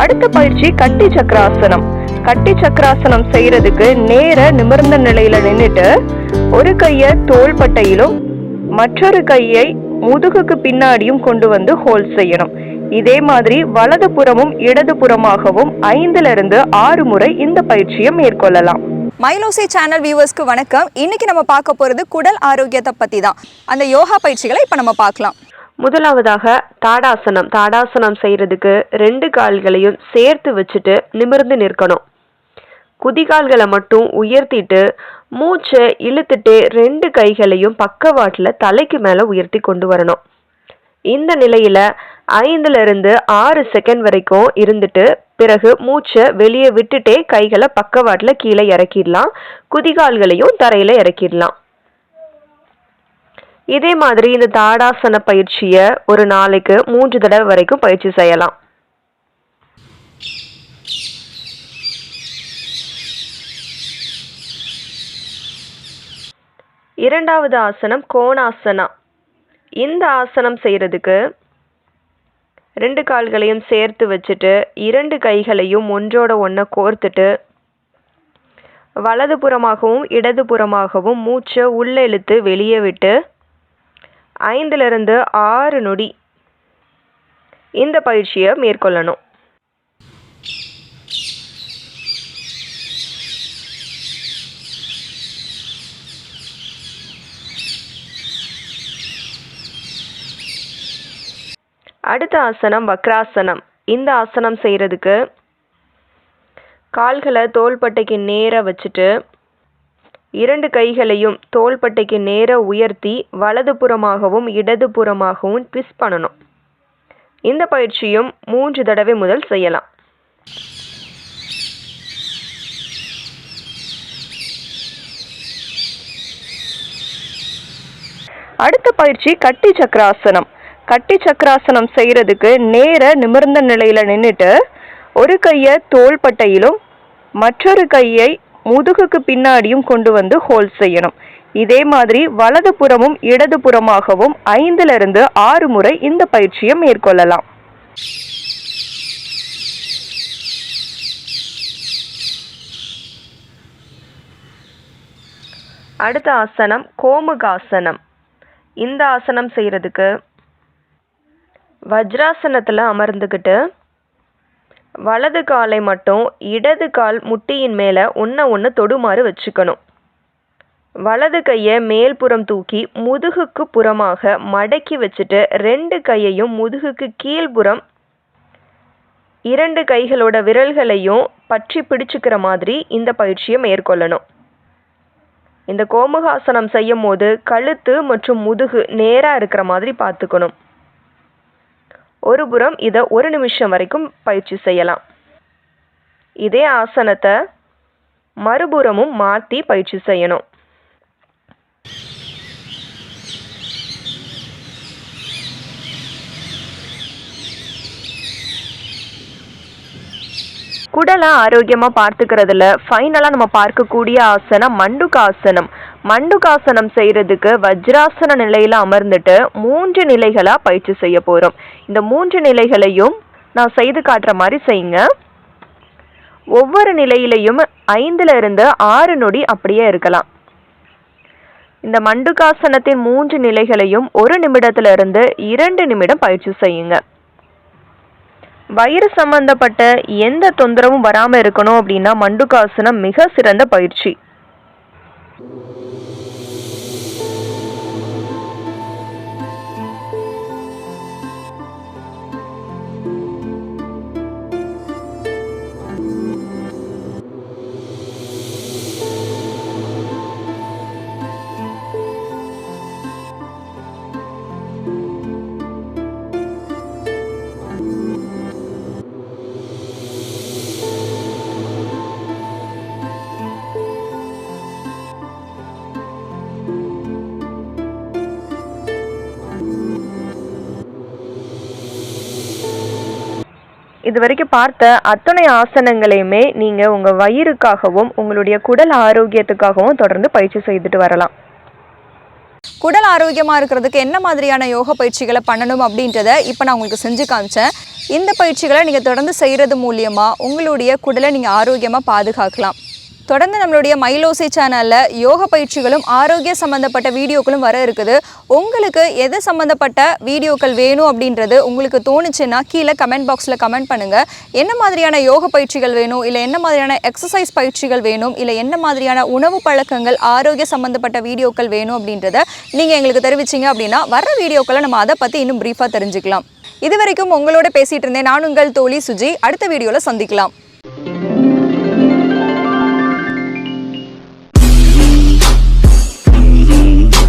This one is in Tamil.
அடுத்த பயிற்சி கட்டி சக்கராசனம். கட்டி சக்கராசனம் செய்யறதுக்கு நேர நிமிர்ந்த நிலையில நின்னுட்டு ஒரு கைய தோள்பட்டையிலும் மற்றொரு கையை முதுகுக்கு பின்னாடியும் கொண்டு வந்து ஹோல்ட் செய்யணும். இதே மாதிரி வலது புறமும் இடது புறமாகவும் ஐந்துல இருந்து ஆறு முறை இந்த பயிற்சியை மேற்கொள்ளலாம். மைலோசி சேனல் வியூவர்ஸ்க்கு வணக்கம். இன்னைக்கு நம்ம பார்க்க போகிறது குடல் ஆரோக்கியத்தை பற்றி தான் அந்த யோகா பயிற்சிகளை இப்போ நம்ம பார்க்கலாம். முதலாவதாக தாடாசனம். தாடாசனம் செய்யறதுக்கு ரெண்டு கால்களையும் சேர்த்து வச்சுட்டு நிமிர்ந்து நிற்கணும். குதிகால்களை மட்டும் உயர்த்திட்டு மூச்சை இழுத்துட்டு ரெண்டு கைகளையும் பக்கவாட்டில் தலைக்கு மேலே உயர்த்தி கொண்டு வரணும். இந்த நிலையில ஐந்துல இருந்து ஆறு செகண்ட் வரைக்கும் இருந்துட்டு பிறகு மூச்சை வெளியே விட்டுட்டே கைகளை பக்கவாட்டில் கீழே இறக்கிடலாம். குதிகால்களையும் தரையில இறக்கிடலாம். இதே மாதிரி இந்த தாடாசன பயிற்சியை ஒரு நாளைக்கு மூன்று தடவை வரைக்கும் பயிற்சி செய்யலாம். இரண்டாவது ஆசனம் கோணாசனா. இந்த ஆசனம் செய்கிறதுக்கு ரெண்டு கால்களையும் சேர்த்து வச்சுட்டு இரண்டு கைகளையும் ஒன்றோட ஒன்றை கோர்த்துட்டு வலது புறமாகவும் இடது புறமாகவும் மூச்சை உள்ளே இழுத்து வெளியே விட்டு ஐந்துலேருந்து ஆறு நொடி. இந்த பயிற்சியை மேற்கொள்ளணும். அடுத்த ஆசனம் வக்ராசனம். இந்த ஆசனம் செய்கிறதுக்கு கால்களை தோள்பட்டைக்கு நேராக வச்சுட்டு இரண்டு கைகளையும் தோள்பட்டைக்கு நேர உயர்த்தி வலது புறமாகவும் இடது புறமாகவும் ட்விஸ்ட் பண்ணணும். இந்த பயிற்சியும் மூன்று தடவை முதல் செய்யலாம். அடுத்த பயிற்சி கட்டி சக்கராசனம். கட்டி சக்கராசனம் செய்கிறதுக்கு நேர நிமிர்ந்த நிலையில் நின்றுட்டு ஒரு கையை தோள்பட்டையிலும் மற்றொரு கையை முதுகுக்கு பின்னாடியும் கொண்டு வந்து ஹோல்ட் செய்யணும். இதே மாதிரி வலது புறமும் இடது புறமாகவும் ஐந்திலிருந்து ஆறு முறை இந்த பயிற்சியை மேற்கொள்ளலாம். அடுத்த ஆசனம் கோமுகாசனம். இந்த ஆசனம் செய்கிறதுக்கு வஜ்ராசனத்தில் அமர்ந்துக்கிட்டு வலது காலை மட்டும் இடது கால் முட்டியின் மேலே ஒன்றை ஒன்று தொடுமாறு வச்சுக்கணும். வலது கையை மேல்புறம் தூக்கி முதுகுக்கு புறமாக மடக்கி வச்சுட்டு ரெண்டு கையையும் முதுகுக்கு கீழ்புறம் இரண்டு கைகளோட விரல்களையும் பற்றி பிடிச்சுக்கிற மாதிரி இந்த பயிற்சியை மேற்கொள்ளணும். இந்த கோமுகாசனம் செய்யும் போது கழுத்து மற்றும் முதுகு நேராக இருக்கிற மாதிரி பார்த்துக்கணும். ஒரு புறம் இதை ஒரு நிமிஷம் வரைக்கும் பயிற்சி செய்யலாம். இதே ஆசனத்தை மறுபுறமும் மாற்றி பயிற்சி செய்யணும். குடலை ஆரோக்கியமாக பார்த்துக்கிறதுல ஃபைனலாக நம்ம பார்க்கக்கூடிய ஆசனம் மண்டுகாசனம். மண்டுகாசனம் செய்கிறதுக்கு வஜ்ராசன நிலையில் அமர்ந்துட்டு மூன்று நிலைகளாக பயிற்சி செய்ய போகிறோம் இந்த மூன்று நிலைகளையும் நான் செய்து காட்டுற மாதிரி செய்யுங்க. ஒவ்வொரு நிலையிலையும் ஐந்துல இருந்து ஆறு நொடி அப்படியே இருக்கலாம். இந்த மண்டுகாசனத்தின் மூன்று நிலைகளையும் ஒரு நிமிடத்துல இருந்து இரண்டு நிமிடம் பயிற்சி செய்யுங்க. வயிறு சம்பந்தப்பட்ட எந்த தொந்தரவும் வராம இருக்கணும் அப்படின்னா மண்டுகாசனம் மிக சிறந்த பயிற்சி. இது வரைக்கும் பார்த்த அத்தனை ஆசனங்களையுமே நீங்க உங்க வயிறுக்காகவும் உங்களுடைய குடல் ஆரோக்கியத்துக்காகவும் தொடர்ந்து பயிற்சி செய்துட்டு வரலாம். குடல் ஆரோக்கியமாக இருக்கிறதுக்கு என்ன மாதிரியான யோக பயிற்சிகளை பண்ணணும் அப்படின்றத இப்போ நான் உங்களுக்கு செஞ்சு காமிச்சேன். இந்த பயிற்சிகளை நீங்கள் தொடர்ந்து செய்கிறது மூலியமாக உங்களுடைய குடலை நீங்கள் ஆரோக்கியமாக பாதுகாக்கலாம். தொடர்ந்து நம்மளுடைய மைலோசை சேனலில் யோக பயிற்சிகளும் ஆரோக்கிய சம்மந்தப்பட்ட வீடியோக்களும் வர இருக்குது. உங்களுக்கு எது சம்மந்தப்பட்ட வீடியோக்கள் வேணும் அப்படின்றது உங்களுக்கு தோணுச்சுன்னா கீழே கமெண்ட் பாக்ஸில் கமெண்ட் பண்ணுங்கள் என்ன மாதிரியான யோக பயிற்சிகள் வேணும்? இல்லை என்ன மாதிரியான எக்ஸசைஸ் பயிற்சிகள் வேணும்? இல்லை என்ன மாதிரியான உணவு பழக்கங்கள் ஆரோக்கிய சம்மந்தப்பட்ட வீடியோக்கள் வேணும் அப்படின்றத நீங்கள் எங்களுக்கு தெரிவிச்சிங்க அப்படின்னா வர வீடியோக்களை நம்ம அதை பற்றி இன்னும் ப்ரீஃபாக தெரிஞ்சுக்கலாம். இது வரைக்கும் உங்களோட பேசிகிட்டு இருந்தேன். நான் உங்கள் தோழி சுஜி. அடுத்த வீடியோவில் சந்திக்கலாம்.